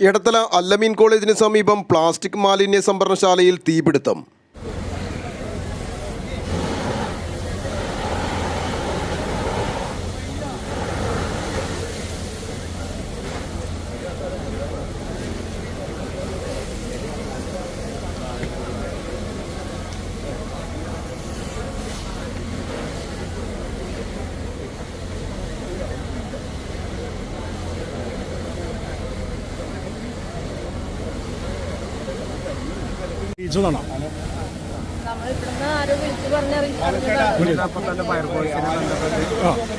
എടത്തല അല്ലമീൻ കോളേജിന് സമീപം പ്ലാസ്റ്റിക് മാലിന്യ സംഭരണശാലയിൽ തീപിടുത്തം. അറിയിച്ചതാണോ ഫയർഫോഴ്സിനെ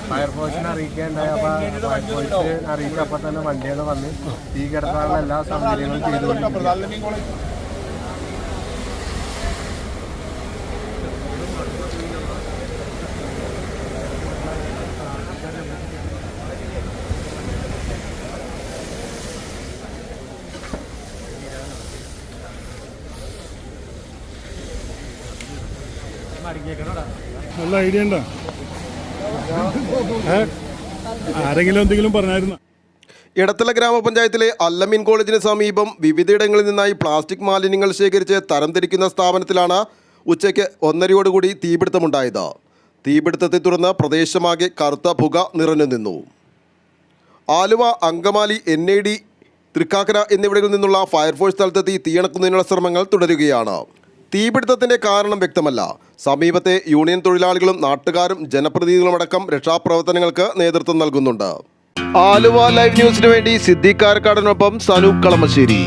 ഫയർഫോഴ്സിനെ അറിയിക്കേണ്ടായി. അപ്പൊ ഫയർഫോഴ്സ് അറിയിച്ചപ്പോ തന്നെ വണ്ടികൾ വന്ന് തീ കിടത്താനുള്ള എല്ലാ സൗകര്യങ്ങളും ചെയ്തുകൊണ്ടിരിക്കുന്നു നല്ല ഐഡിയ ഉണ്ടോ? ആരെങ്കിലും എന്തെങ്കിലും പറഞ്ഞായിരുന്നു? ഇടത്തല ഗ്രാമപഞ്ചായത്തിലെ അല്ലമിൻ കോളേജിന് സമീപം വിവിധയിടങ്ങളിൽ നിന്നായി പ്ലാസ്റ്റിക് മാലിന്യങ്ങൾ ശേഖരിച്ച് തരംതിരിക്കുന്ന സ്ഥാപനത്തിലാണ് ഉച്ചയ്ക്ക് ഒന്നരയോടുകൂടി തീപിടുത്തമുണ്ടായത്. തീപിടുത്തത്തെ തുടർന്ന് പ്രദേശമാകെ കറുത്ത പുക നിറഞ്ഞു നിന്നു. Aluva Angamaly N I D Thrikkakara എന്നിവിടങ്ങളിൽ നിന്നുള്ള ഫയർഫോഴ്സ് സ്ഥലത്തെത്തി തീയണക്കുന്നതിനുള്ള ശ്രമങ്ങൾ തുടരുകയാണ്. തീപിടുത്തത്തിന്റെ കാരണം വ്യക്തമല്ല. സമീപത്തെ യൂണിയൻ തൊഴിലാളികളും നാട്ടുകാരും ജനപ്രതിനിധികളുമടക്കം രക്ഷാപ്രവർത്തനങ്ങൾക്ക് നേതൃത്വം നൽകുന്നുണ്ട്. ആലുവ ലൈവ് ന്യൂസിനു വേണ്ടി സിദ്ദീഖ് കാരക്കാടിനൊപ്പം സനൂപ് കളമശ്ശേരി.